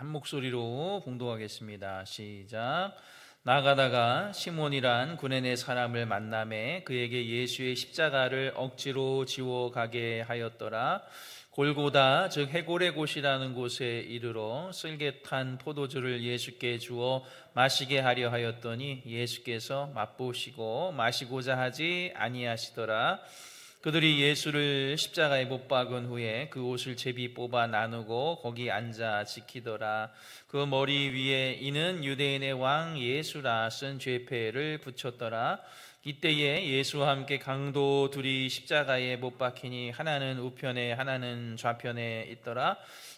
한 목소리로 봉독하겠습니다. 시작. 나가다가 시몬이란 구레네 사람을 만남에 그에게 예수의 십자가를 억지로 지워 가게 하였더라. 골고다 즉 해골의 곳이라는 곳에 이르러 쓸개 탄 포도주를 예수께 주어 마시게 하려 하였더니 예수께서 맛보시고 마시고자 하지 아니하시더라. 그들이 예수를 십자가에 못 박은 후에 그 옷을 제비 뽑아 나누고 거기 앉아 지키더라. 그 머리 위에 이는 유대인의 왕 예수라 쓴 죄패를 붙였더라. 이때에 예수와 함께 강도 둘이 십자가에 못 박히니 하나는 우편에 하나는 좌편에 있더라.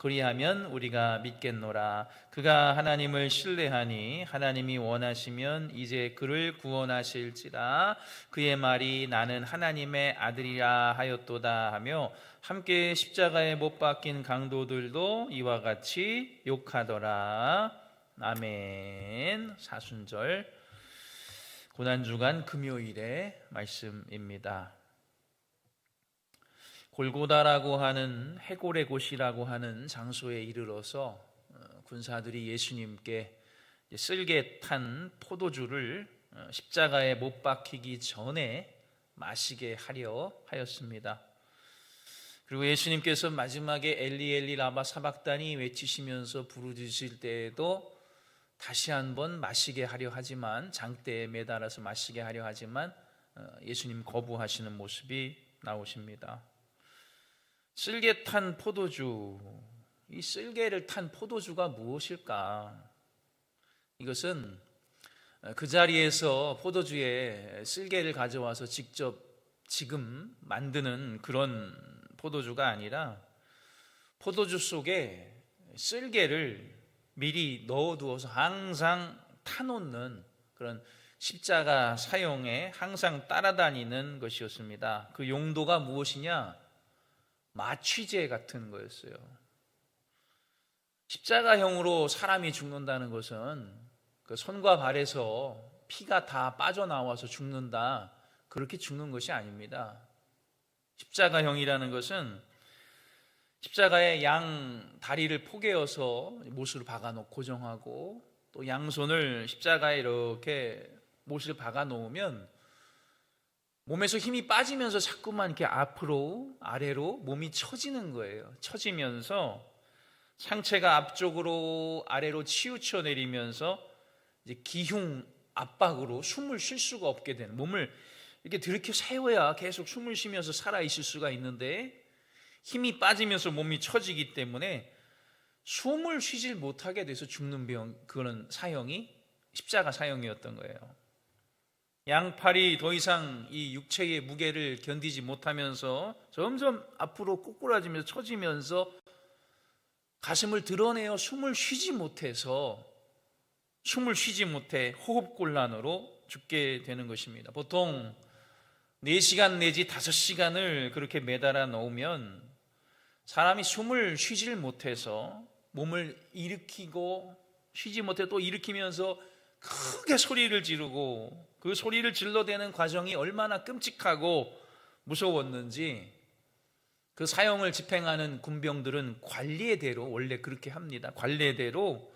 그리하면 우리가 믿겠노라 그가 하나님을 신뢰하니 하나님이 원하시면 이제 그를 구원하실지라 그의 말이 나는 하나님의 아들이라 하였도다 하며 함께 십자가에 못 박힌 강도들도 이와 같이 욕하더라. 아멘. 사순절 고난 주간 금요일의 말씀입니다. 골고다라고 하는 해골의 곳이라고 하는 장소에 이르러서 어, 군사들이 예수님께 쓸개 탄 포도주를 어, 십자가에 못 박히기 전에 마시게 하려 하였습니다. 그리고 예수님께서 마지막에 엘리 엘리 라마 사박단이 외치시면서 부르짖을 때에도 다시 한번 마시게 하려 하지만 장대에 매달아서 마시게 하려 하지만 어, 예수님 거부하시는 모습이 나오십니다. 쓸개 탄 포도주 이 쓸개를 탄 포도주가 무엇일까? 이것은 그 자리에서 포도주에 쓸개를 가져와서 직접 지금 만드는 그런 포도주가 아니라 포도주 속에 쓸개를 미리 넣어두어서 항상 타놓는 그런 십자가 사용에 항상 따라다니는 것이었습니다. 그 용도가 무엇이냐? 마취제 같은 거였어요. 십자가형으로 사람이 죽는다는 것은 그 손과 발에서 피가 다 빠져나와서 죽는다. 그렇게 죽는 것이 아닙니다. 십자가형이라는 것은 십자가의 양 다리를 포개어서 못을 박아놓고 고정하고 또 양손을 십자가에 이렇게 못을 박아 놓으면 몸에서 힘이 빠지면서 자꾸만 이렇게 앞으로 아래로 몸이 처지는 거예요. 처지면서 상체가 앞쪽으로 아래로 치우쳐 내리면서 이제 기흉 압박으로 숨을 쉴 수가 없게 되는 몸을 이렇게 들이켜 세워야 계속 숨을 쉬면서 살아 있을 수가 있는데 힘이 빠지면서 몸이 처지기 때문에 숨을 쉬질 못하게 돼서 죽는 병 그런 사형이 십자가 사형이었던 거예요. 양팔이 더 이상 이 육체의 무게를 견디지 못하면서 점점 앞으로 꼬꾸라지면서 처지면서 가슴을 드러내어 숨을 쉬지 못해서 숨을 쉬지 못해 호흡곤란으로 죽게 되는 것입니다. 보통 4시간 내지 5시간을 그렇게 매달아 놓으면 사람이 숨을 쉬질 못해서 몸을 일으키고 쉬지 못해 또 일으키면서 크게 소리를 지르고 그 소리를 질러대는 과정이 얼마나 끔찍하고 무서웠는지 그 사형을 집행하는 군병들은 관례대로 원래 그렇게 합니다. 관례대로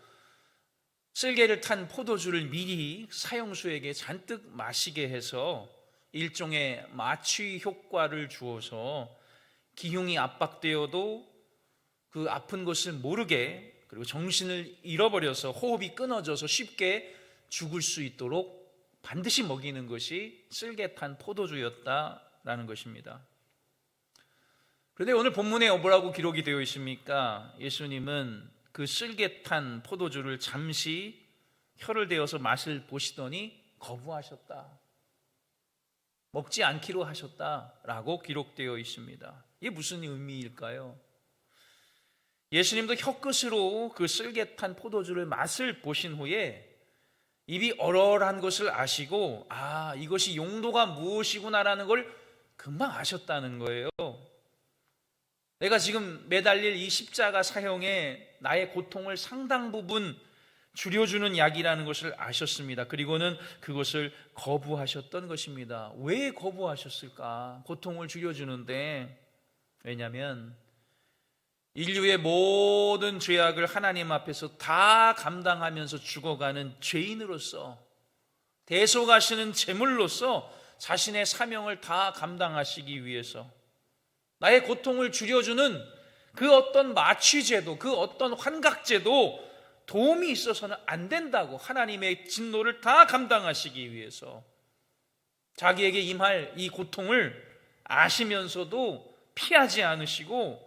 쓸개를 탄 포도주를 미리 사형수에게 잔뜩 마시게 해서 일종의 마취 효과를 주어서 기흉이 압박되어도 그 아픈 것을 모르게 그리고 정신을 잃어버려서 호흡이 끊어져서 쉽게 죽을 수 있도록 반드시 먹이는 것이 쓸개탄 포도주였다라는 것입니다. 그런데 오늘 본문에 뭐라고 기록이 되어 있습니까? 예수님은 그 쓸개탄 포도주를 잠시 혀를 대어서 맛을 보시더니 거부하셨다. 먹지 않기로 하셨다라고 기록되어 있습니다. 이게 무슨 의미일까요? 예수님도 혀끝으로 그 쓸개탄 포도주를 맛을 보신 후에 입이 얼얼한 것을 아시고 아 이것이 용도가 무엇이구나라는 걸 금방 아셨다는 거예요. 내가 지금 매달릴 이 십자가 사형에 나의 고통을 상당 부분 줄여주는 약이라는 것을 아셨습니다. 그리고는 그것을 거부하셨던 것입니다. 왜 거부하셨을까? 고통을 줄여주는데 왜냐하면 인류의 모든 죄악을 하나님 앞에서 다 감당하면서 죽어가는 죄인으로서 대속하시는 제물로서 자신의 사명을 다 감당하시기 위해서 나의 고통을 줄여주는 그 어떤 마취제도, 그 어떤 환각제도 도움이 있어서는 안 된다고 하나님의 진노를 다 감당하시기 위해서 자기에게 임할 이 고통을 아시면서도 피하지 않으시고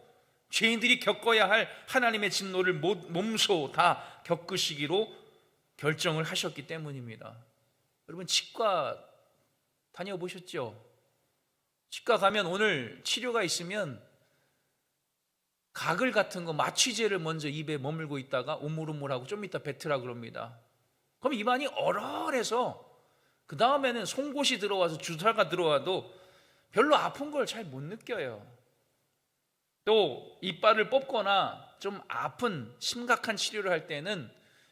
죄인들이 겪어야 할 하나님의 진노를 몸소 다 겪으시기로 결정을 하셨기 때문입니다. 여러분 치과 다녀보셨죠? 치과 가면 오늘 치료가 있으면 가글 같은 거 마취제를 먼저 입에 머물고 있다가 우물우물하고 좀 이따 뱉으라 그럽니다. 그럼 입안이 얼얼해서 그 다음에는 송곳이 들어와서 주사가 들어와도 별로 아픈 걸 잘 못 느껴요. 또 이빨을 뽑거나 좀 아픈 심각한 치료를 할 때는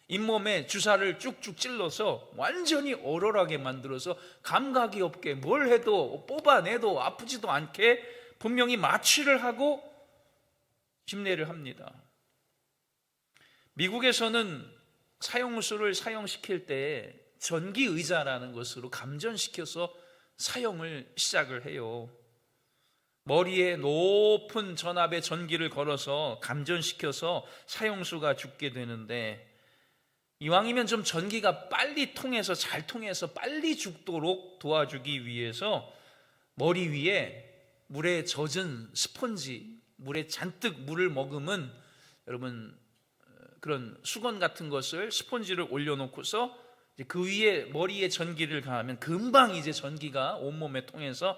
잇몸에 주사를 쭉쭉 찔러서 완전히 얼얼하게 만들어서 감각이 없게 뭘 해도 뽑아내도 아프지도 않게 분명히 마취를 하고 심내를 합니다. 미국에서는 사형수를 사형시킬 때 전기 의자라는 것으로 감전시켜서 사형을 시작을 해요. 머리에 높은 전압의 전기를 걸어서 감전시켜서 사형수가 죽게 되는데 이왕이면 좀 전기가 빨리 통해서 잘 통해서 빨리 죽도록 도와주기 위해서 머리 위에 물에 젖은 스펀지, 물에 잔뜩 물을 머금은 여러분 그런 수건 같은 것을 스펀지를 올려놓고서 그 위에 머리에 전기를 가하면 금방 이제 전기가 온몸에 통해서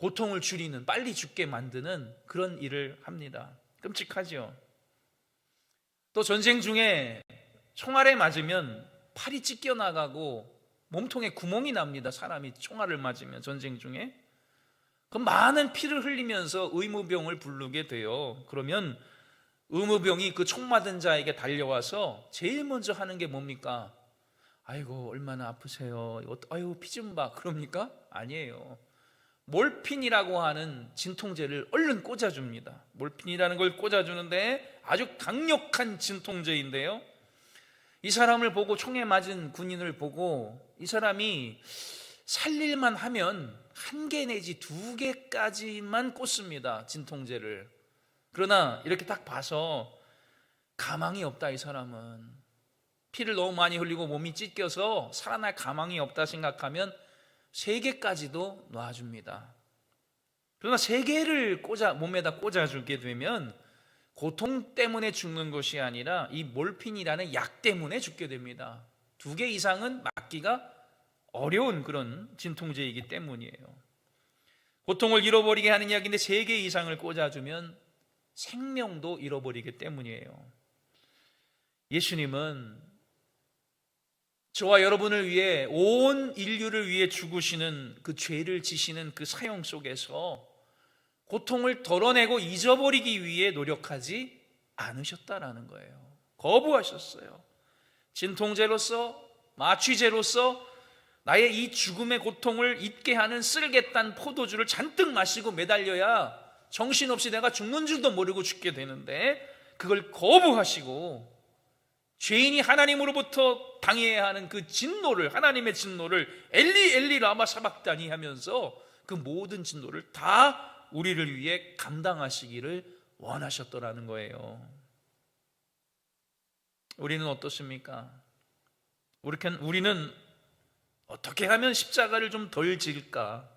고통을 줄이는 빨리 죽게 만드는 그런 일을 합니다. 끔찍하죠. 또 전쟁 중에 총알에 맞으면 팔이 찢겨 나가고 몸통에 구멍이 납니다. 사람이 총알을 맞으면 전쟁 중에 그 많은 피를 흘리면서 의무병을 부르게 돼요. 그러면 의무병이 그 총 맞은 자에게 달려와서 제일 먼저 하는 게 뭡니까? 아이고 얼마나 아프세요. 아유 피 좀 봐. 그럽니까? 아니에요. 몰핀이라고 하는 진통제를 얼른 꽂아줍니다. 몰핀이라는 걸 꽂아주는데 아주 강력한 진통제인데요. 이 사람을 보고 총에 맞은 군인을 보고 이 사람이 살릴만 하면 한 개 내지 두 개까지만 꽂습니다. 진통제를. 그러나 이렇게 딱 봐서 가망이 없다 이 사람은. 피를 너무 많이 흘리고 몸이 찢겨서 살아날 가망이 없다 생각하면 세 개까지도 놔줍니다. 그러나 세 개를 꽂아 몸에다 꽂아주게 되면 고통 때문에 죽는 것이 아니라 이 몰핀이라는 약 때문에 죽게 됩니다. 두 개 이상은 맞기가 어려운 그런 진통제이기 때문이에요. 고통을 잃어버리게 하는 약인데 세 개 이상을 꽂아주면 생명도 잃어버리기 때문이에요. 예수님은 저와 여러분을 위해 온 인류를 위해 죽으시는 그 죄를 지시는 그 사형 속에서 고통을 덜어내고 잊어버리기 위해 노력하지 않으셨다라는 거예요. 거부하셨어요. 진통제로서 마취제로서 나의 이 죽음의 고통을 잊게 하는 쓸개단 포도주를 잔뜩 마시고 매달려야 정신없이 내가 죽는 줄도 모르고 죽게 되는데 그걸 거부하시고 죄인이 하나님으로부터 당해야 하는 그 진노를 하나님의 진노를 엘리 엘리 라마 사박다니 하면서 그 모든 진노를 다 우리를 위해 감당하시기를 원하셨더라는 거예요. 우리는 어떻습니까? 우리는 어떻게 하면 십자가를 좀 덜 질까?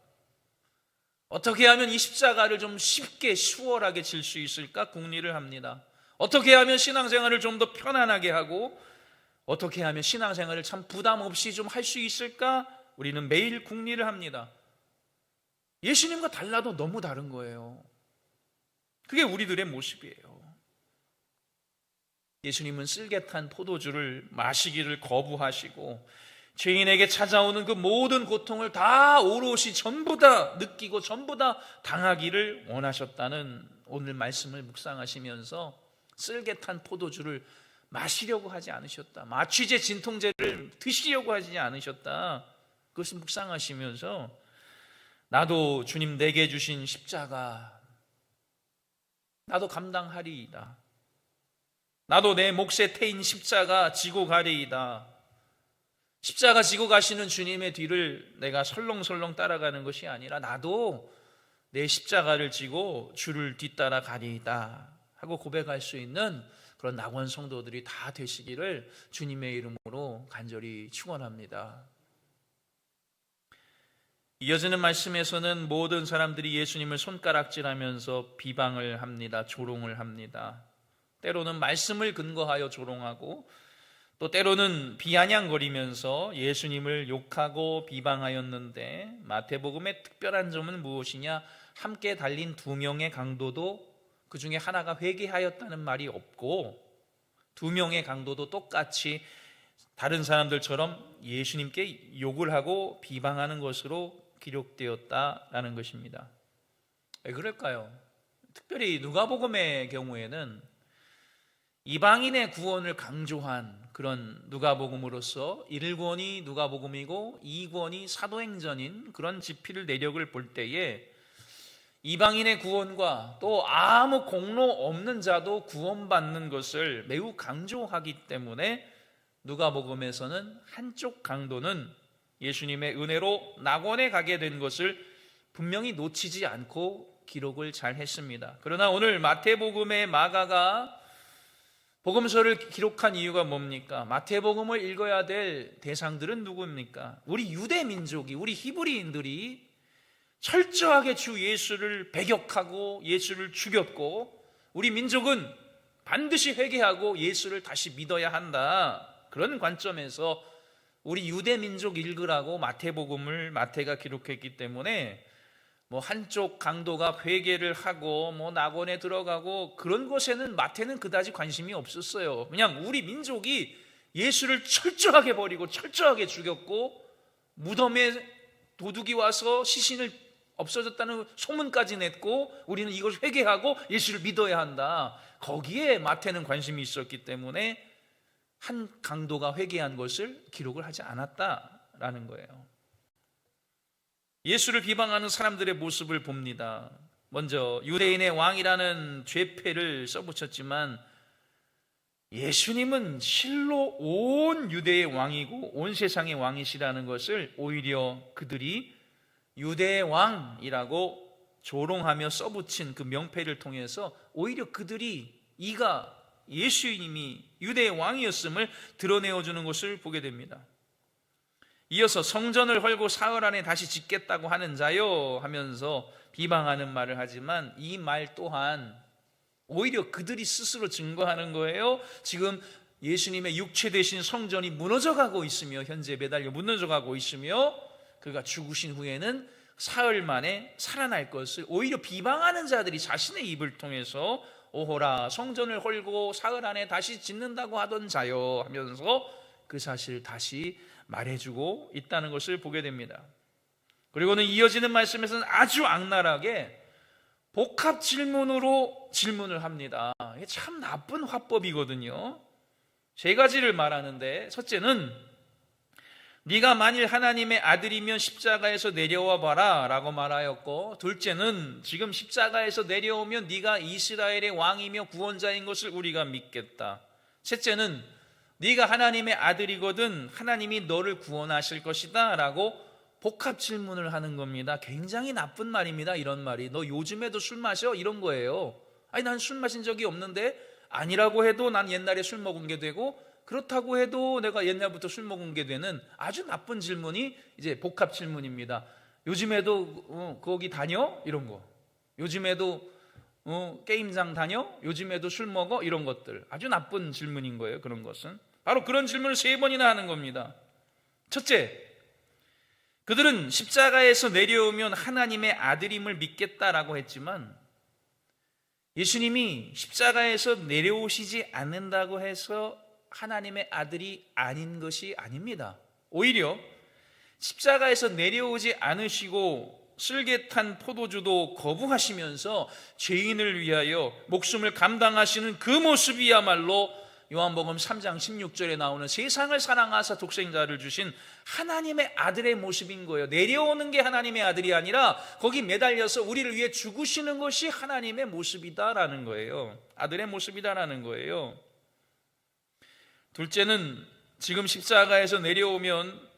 어떻게 하면 이 십자가를 좀 쉽게 수월하게 질 수 있을까? 궁리를 합니다. 어떻게 하면 신앙생활을 좀 더 편안하게 하고 어떻게 하면 신앙생활을 참 부담 없이 좀 할 수 있을까? 우리는 매일 궁리를 합니다. 예수님과 달라도 너무 다른 거예요. 그게 우리들의 모습이에요. 예수님은 쓸개탄 포도주를 마시기를 거부하시고 죄인에게 찾아오는 그 모든 고통을 다 오롯이 전부 다 느끼고 전부 다 당하기를 원하셨다는 오늘 말씀을 묵상하시면서 쓸개탄 포도주를 마시려고 하지 않으셨다. 마취제 진통제를 드시려고 하지 않으셨다. 그것을 묵상하시면서 나도 주님 내게 주신 십자가 나도 감당하리이다. 나도 내 몫에 태인 십자가 지고 가리이다. 십자가 지고 가시는 주님의 뒤를 내가 설렁설렁 따라가는 것이 아니라 나도 내 십자가를 지고 주를 뒤따라 가리이다 하고 고백할 수 있는 그런 낙원 성도들이 다 되시기를 주님의 이름으로 간절히 축원합니다. 이어지는 말씀에서는 모든 사람들이 예수님을 손가락질하면서 비방을 합니다. 조롱을 합니다. 때로는 말씀을 근거하여 조롱하고 또 때로는 비아냥거리면서 예수님을 욕하고 비방하였는데 마태복음의 특별한 점은 무엇이냐? 함께 달린 두 명의 강도도 그 중에 하나가 회개하였다는 말이 없고 두 명의 강도도 똑같이 다른 사람들처럼 예수님께 욕을 하고 비방하는 것으로 기록되었다라는 것입니다. 왜 그럴까요? 특별히 누가복음의 경우에는 이방인의 구원을 강조한 그런 누가복음으로서 1권이 누가복음이고 2권이 사도행전인 그런 지필 내력을 볼 때에 이방인의 구원과 또 아무 공로 없는 자도 구원받는 것을 매우 강조하기 때문에 누가복음에서는 한쪽 강도는 예수님의 은혜로 낙원에 가게 된 것을 분명히 놓치지 않고 기록을 잘 했습니다. 그러나 오늘 마태복음의 마가가 복음서를 기록한 이유가 뭡니까? 마태복음을 읽어야 될 대상들은 누구입니까? 우리 유대 민족이, 우리 히브리인들이 철저하게 주 예수를 배격하고 예수를 죽였고 우리 민족은 반드시 회개하고 예수를 다시 믿어야 한다. 그런 관점에서 우리 유대 민족 읽으라고 마태복음을 마태가 기록했기 때문에 뭐 한쪽 강도가 회개를 하고 뭐 낙원에 들어가고 그런 것에는 마태는 그다지 관심이 없었어요. 그냥 우리 민족이 예수를 철저하게 버리고 철저하게 죽였고 무덤에 도둑이 와서 시신을 없어졌다는 소문까지 냈고 우리는 이걸 회개하고 예수를 믿어야 한다. 거기에 마태는 관심이 있었기 때문에 한 강도가 회개한 것을 기록을 하지 않았다라는 거예요. 예수를 비방하는 사람들의 모습을 봅니다. 먼저 유대인의 왕이라는 죄패를 써붙였지만 예수님은 실로 온 유대의 왕이고 온 세상의 왕이시라는 것을 오히려 그들이 유대의 왕이라고 조롱하며 써붙인 그 명패를 통해서 오히려 그들이 이가 예수님이 유대의 왕이었음을 드러내어 주는 것을 보게 됩니다. 이어서 성전을 헐고 사흘 안에 다시 짓겠다고 하는 자요 하면서 비방하는 말을 하지만 이 말 또한 오히려 그들이 스스로 증거하는 거예요. 지금 예수님의 육체 대신 성전이 무너져 가고 있으며 현재 매달려 무너져 가고 있으며 그가 죽으신 후에는 사흘 만에 살아날 것을 오히려 비방하는 자들이 자신의 입을 통해서 오호라 성전을 헐고 사흘 안에 다시 짓는다고 하던 자요 하면서 그 사실을 다시 말해주고 있다는 것을 보게 됩니다. 그리고는 이어지는 말씀에서는 아주 악랄하게 복합 질문으로 질문을 합니다. 이게 참 나쁜 화법이거든요. 세 가지를 말하는데 첫째는 네가 만일 하나님의 아들이면 십자가에서 내려와 봐라라고 말하였고 둘째는 지금 십자가에서 내려오면 네가 이스라엘의 왕이며 구원자인 것을 우리가 믿겠다. 셋째는 네가 하나님의 아들이거든 하나님이 너를 구원하실 것이다라고 복합 질문을 하는 겁니다. 굉장히 나쁜 말입니다. 이런 말이 너 요즘에도 술 마셔 이런 거예요. 아니 난 술 마신 적이 없는데 아니라고 해도 난 옛날에 술 먹은 게 되고 그렇다고 해도 내가 옛날부터 술 먹은 게 되는 아주 나쁜 질문이 이제 복합 질문입니다. 요즘에도 어, 거기 다녀? 이런 거. 요즘에도 어, 게임장 다녀? 요즘에도 술 먹어? 이런 것들. 아주 나쁜 질문인 거예요. 그런 것은. 바로 그런 질문을 세 번이나 하는 겁니다. 첫째, 그들은 십자가에서 내려오면 하나님의 아들임을 믿겠다라고 했지만 예수님이 십자가에서 내려오시지 않는다고 해서 하나님의 아들이 아닌 것이 아닙니다. 오히려 십자가에서 내려오지 않으시고 쓸개탄 포도주도 거부하시면서 죄인을 위하여 목숨을 감당하시는 그 모습이야말로 요한복음 3장 16절에 나오는 세상을 사랑하사 독생자를 주신 하나님의 아들의 모습인 거예요. 내려오는 게 하나님의 아들이 아니라 거기 매달려서 우리를 위해 죽으시는 것이 하나님의 모습이다라는 거예요. 아들의 모습이다라는 거예요. 둘째는 지금 십자가에서 내려오면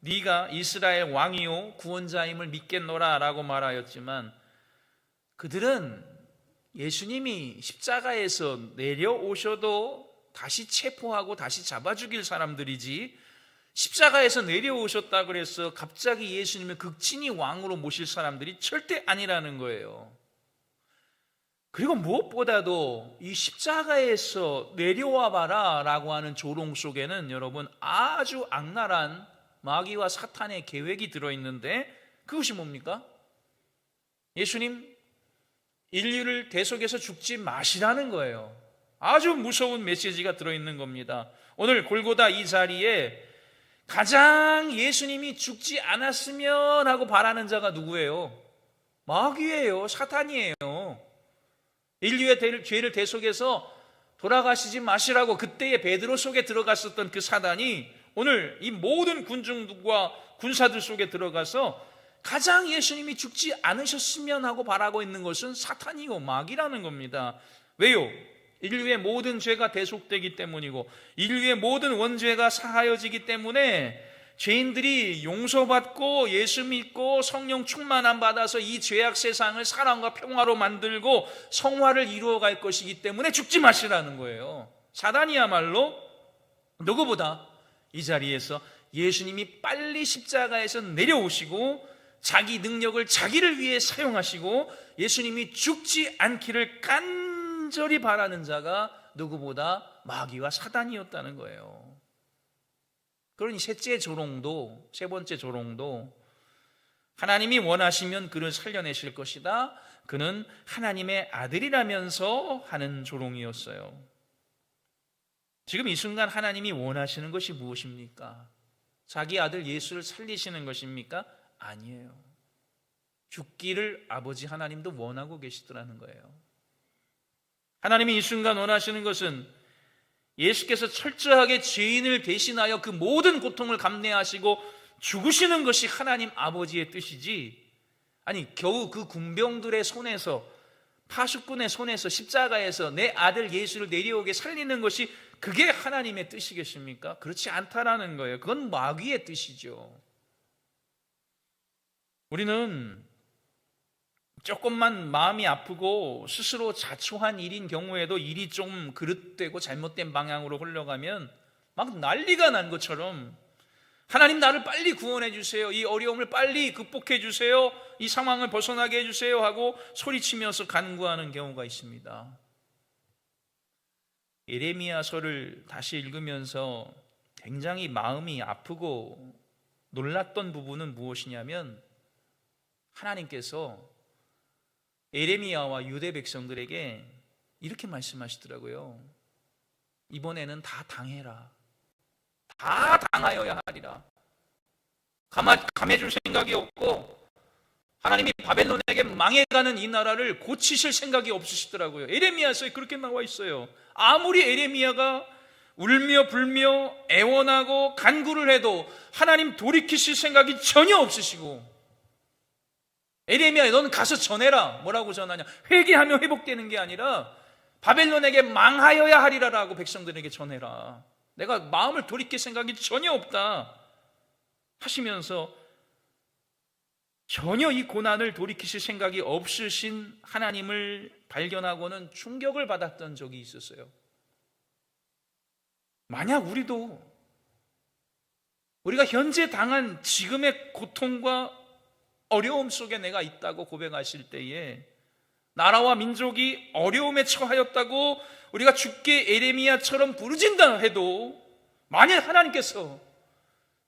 네가 이스라엘 왕이요 구원자임을 믿겠노라라고 말하였지만 그들은 예수님이 십자가에서 내려오셔도 다시 체포하고 다시 잡아 죽일 사람들이지 십자가에서 내려오셨다 그래서 갑자기 예수님을 극진히 왕으로 모실 사람들이 절대 아니라는 거예요. 그리고 무엇보다도 이 십자가에서 내려와 봐라 라고 하는 조롱 속에는 여러분 아주 악랄한 마귀와 사탄의 계획이 들어 있는데 그것이 뭡니까? 예수님 인류를 대속해서 죽지 마시라는 거예요. 아주 무서운 메시지가 들어 있는 겁니다. 오늘 골고다 이 자리에 가장 예수님이 죽지 않았으면 하고 바라는 자가 누구예요? 마귀예요. 사탄이에요. 인류의 대- 죄를 대속해서 돌아가시지 마시라고 그때의 베드로 속에 들어갔었던 그 사단이 오늘 이 모든 군중과 군사들 속에 들어가서 가장 예수님이 죽지 않으셨으면 하고 바라고 있는 것은 사탄이고 마귀라는 겁니다. 왜요? 인류의 모든 죄가 대속되기 때문이고 인류의 모든 원죄가 사하여지기 때문에 죄인들이 용서받고 예수 믿고 성령 충만함 받아서 이 죄악 세상을 사랑과 평화로 만들고 성화를 이루어 갈 것이기 때문에 죽지 마시라는 거예요. 사단이야말로 누구보다 이 자리에서 예수님이 빨리 십자가에서 내려오시고 자기 능력을 자기를 위해 사용하시고 예수님이 죽지 않기를 간절히 바라는 자가 누구보다 마귀와 사단이었다는 거예요. 그러니 셋째 조롱도 세 번째 조롱도 하나님이 원하시면 그를 살려내실 것이다. 그는 하나님의 아들이라면서 하는 조롱이었어요. 지금 이 순간 하나님이 원하시는 것이 무엇입니까? 자기 아들 예수를 살리시는 것입니까? 아니에요. 죽기를 아버지 하나님도 원하고 계시더라는 거예요. 하나님이 이 순간 원하시는 것은 예수께서 철저하게 죄인을 대신하여 그 모든 고통을 감내하시고 죽으시는 것이 하나님 아버지의 뜻이지 아니 겨우 그 군병들의 손에서 파수꾼의 손에서 십자가에서 내 아들 예수를 내려오게 살리는 것이 그게 하나님의 뜻이겠습니까? 그렇지 않다라는 거예요. 그건 마귀의 뜻이죠. 우리는 조금만 마음이 아프고 스스로 자초한 일인 경우에도 일이 좀 그릇되고 잘못된 방향으로 흘러가면 막 난리가 난 것처럼 하나님 나를 빨리 구원해 주세요. 이 어려움을 빨리 극복해 주세요. 이 상황을 벗어나게 해 주세요 하고 소리치면서 간구하는 경우가 있습니다. 예레미야서를 다시 읽으면서 굉장히 마음이 아프고 놀랐던 부분은 무엇이냐면 하나님께서 에레미야와 유대 백성들에게 이렇게 말씀하시더라고요. 이번에는 다 당해라. 다 당하여야 하리라. 가만 감해줄 생각이 없고 하나님이 바벨론에게 망해가는 이 나라를 고치실 생각이 없으시더라고요. 에레미야서에 그렇게 나와 있어요. 아무리 에레미야가 울며 불며 애원하고 간구를 해도 하나님 돌이키실 생각이 전혀 없으시고 에레미야 너는 가서 전해라. 뭐라고 전하냐? 회개하며 회복되는 게 아니라 바벨론에게 망하여야 하리라라고 백성들에게 전해라. 내가 마음을 돌이킬 생각이 전혀 없다. 하시면서 전혀 이 고난을 돌이키실 생각이 없으신 하나님을 발견하고는 충격을 받았던 적이 있었어요. 만약 우리도 우리가 현재 당한 지금의 고통과 어려움 속에 내가 있다고 고백하실 때에 나라와 민족이 어려움에 처하였다고 우리가 죽게 에레미야처럼 부르진다 해도 만약 하나님께서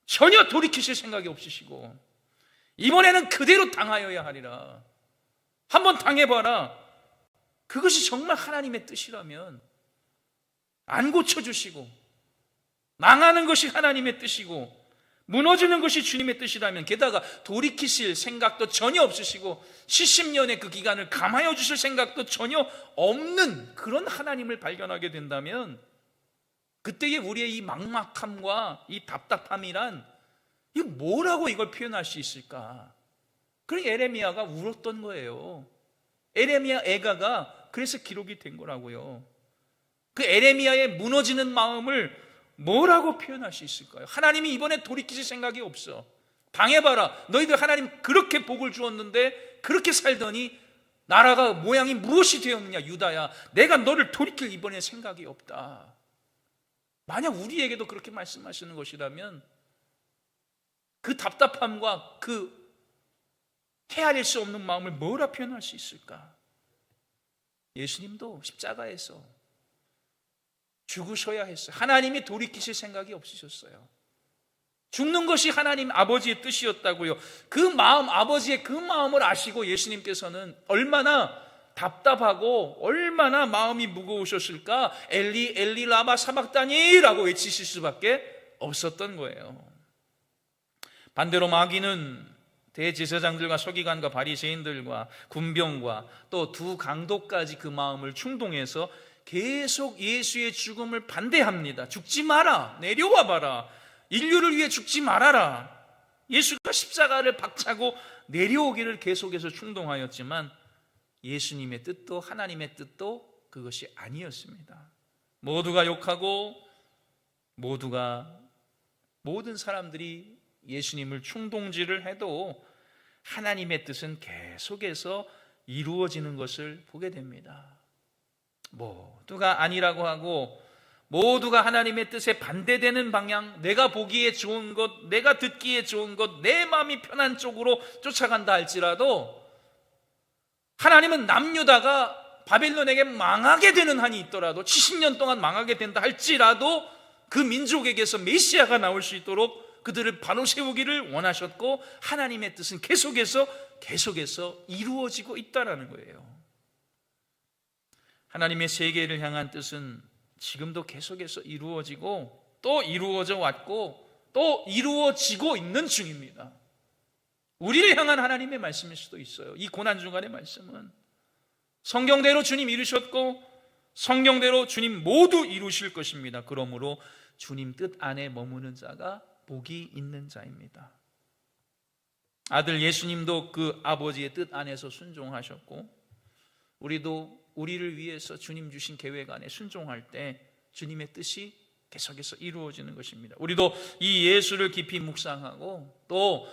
전혀 돌이키실 생각이 없으시고 이번에는 그대로 당하여야 하리라. 한번 당해봐라. 그것이 정말 하나님의 뜻이라면 안 고쳐주시고 망하는 것이 하나님의 뜻이고 무너지는 것이 주님의 뜻이라면 게다가 돌이키실 생각도 전혀 없으시고 70년의 그 기간을 감하여 주실 생각도 전혀 없는 그런 하나님을 발견하게 된다면 그때의 우리의 이 막막함과 이 답답함이란 이 뭐라고 이걸 표현할 수 있을까? 그래 에레미야가 울었던 거예요. 에레미야 애가가 그래서 기록이 된 거라고요. 그 에레미야의 무너지는 마음을 뭐라고 표현할 수 있을까요? 하나님이 이번에 돌이키실 생각이 없어. 당해봐라. 너희들 하나님 그렇게 복을 주었는데 그렇게 살더니 나라가 모양이 무엇이 되었느냐 유다야. 내가 너를 돌이킬 이번에 생각이 없다. 만약 우리에게도 그렇게 말씀하시는 것이라면 그 답답함과 그 헤아릴 수 없는 마음을 뭐라 표현할 수 있을까? 예수님도 십자가에서 죽으셔야 했어요. 하나님이 돌이키실 생각이 없으셨어요. 죽는 것이 하나님 아버지의 뜻이었다고요. 그 마음, 아버지의 그 마음을 아시고 예수님께서는 얼마나 답답하고 얼마나 마음이 무거우셨을까? 엘리, 엘리, 라마 사막다니 라고 외치실 수밖에 없었던 거예요. 반대로 마귀는 대제사장들과 서기관과 바리새인들과 군병과 또 두 강도까지 그 마음을 충동해서 계속 예수의 죽음을 반대합니다. 죽지 마라. 내려와 봐라. 인류를 위해 죽지 말아라. 예수가 십자가를 박차고 내려오기를 계속해서 충동하였지만 예수님의 뜻도 하나님의 뜻도 그것이 아니었습니다. 모두가 욕하고 모두가 모든 사람들이 예수님을 충동질을 해도 하나님의 뜻은 계속해서 이루어지는 것을 보게 됩니다. 모두가 아니라고 하고 모두가 하나님의 뜻에 반대되는 방향, 내가 보기에 좋은 것, 내가 듣기에 좋은 것, 내 마음이 편한 쪽으로 쫓아간다 할지라도 하나님은 남유다가 바빌론에게 망하게 되는 한이 있더라도 70년 동안 망하게 된다 할지라도 그 민족에게서 메시아가 나올 수 있도록 그들을 바로 세우기를 원하셨고 하나님의 뜻은 계속해서 계속해서 이루어지고 있다라는 거예요. 하나님의 세계를 향한 뜻은 지금도 계속해서 이루어지고 또 이루어져 왔고 또 이루어지고 있는 중입니다. 우리를 향한 하나님의 말씀일 수도 있어요. 이 고난 중간의 말씀은 성경대로 주님 이루셨고 성경대로 주님 모두 이루실 것입니다. 그러므로 주님 뜻 안에 머무는 자가 복이 있는 자입니다. 아들 예수님도 그 아버지의 뜻 안에서 순종하셨고 우리도 우리를 위해서 주님 주신 계획 안에 순종할 때 주님의 뜻이 계속해서 이루어지는 것입니다. 우리도 이 예수를 깊이 묵상하고 또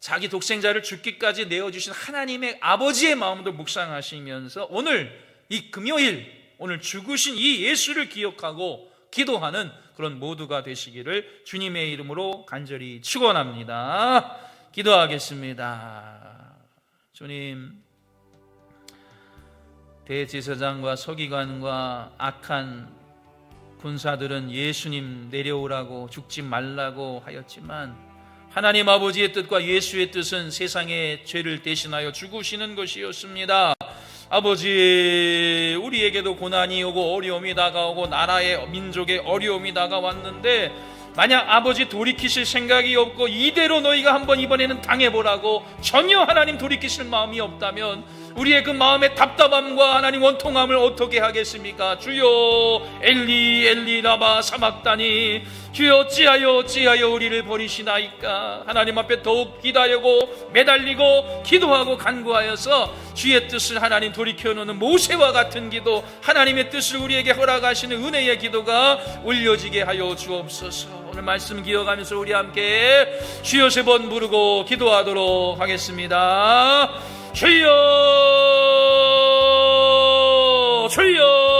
자기 독생자를 죽기까지 내어주신 하나님의 아버지의 마음도 묵상하시면서 오늘 이 금요일 오늘 죽으신 이 예수를 기억하고 기도하는 그런 모두가 되시기를 주님의 이름으로 간절히 축원합니다. 기도하겠습니다. 주님 대제사장과 서기관과 악한 군사들은 예수님 내려오라고 죽지 말라고 하였지만 하나님 아버지의 뜻과 예수의 뜻은 세상의 죄를 대신하여 죽으시는 것이었습니다. 아버지, 우리에게도 고난이 오고 어려움이 다가오고 나라의 민족의 어려움이 다가왔는데 만약 아버지 돌이키실 생각이 없고 이대로 너희가 한번 이번에는 당해보라고 전혀 하나님 돌이키실 마음이 없다면 우리의 그 마음의 답답함과 하나님 원통함을 어떻게 하겠습니까? 주여 엘리 엘리 라바 사막다니 주여 어찌하여 어찌하여 우리를 버리시나이까? 하나님 앞에 더욱 기다리고 매달리고 기도하고 간구하여서 주의 뜻을 하나님 돌이켜놓는 모세와 같은 기도 하나님의 뜻을 우리에게 허락하시는 은혜의 기도가 올려지게 하여 주옵소서. 오늘 말씀 기억하면서 우리 함께 주여 세 번 부르고 기도하도록 하겠습니다 주여! 주여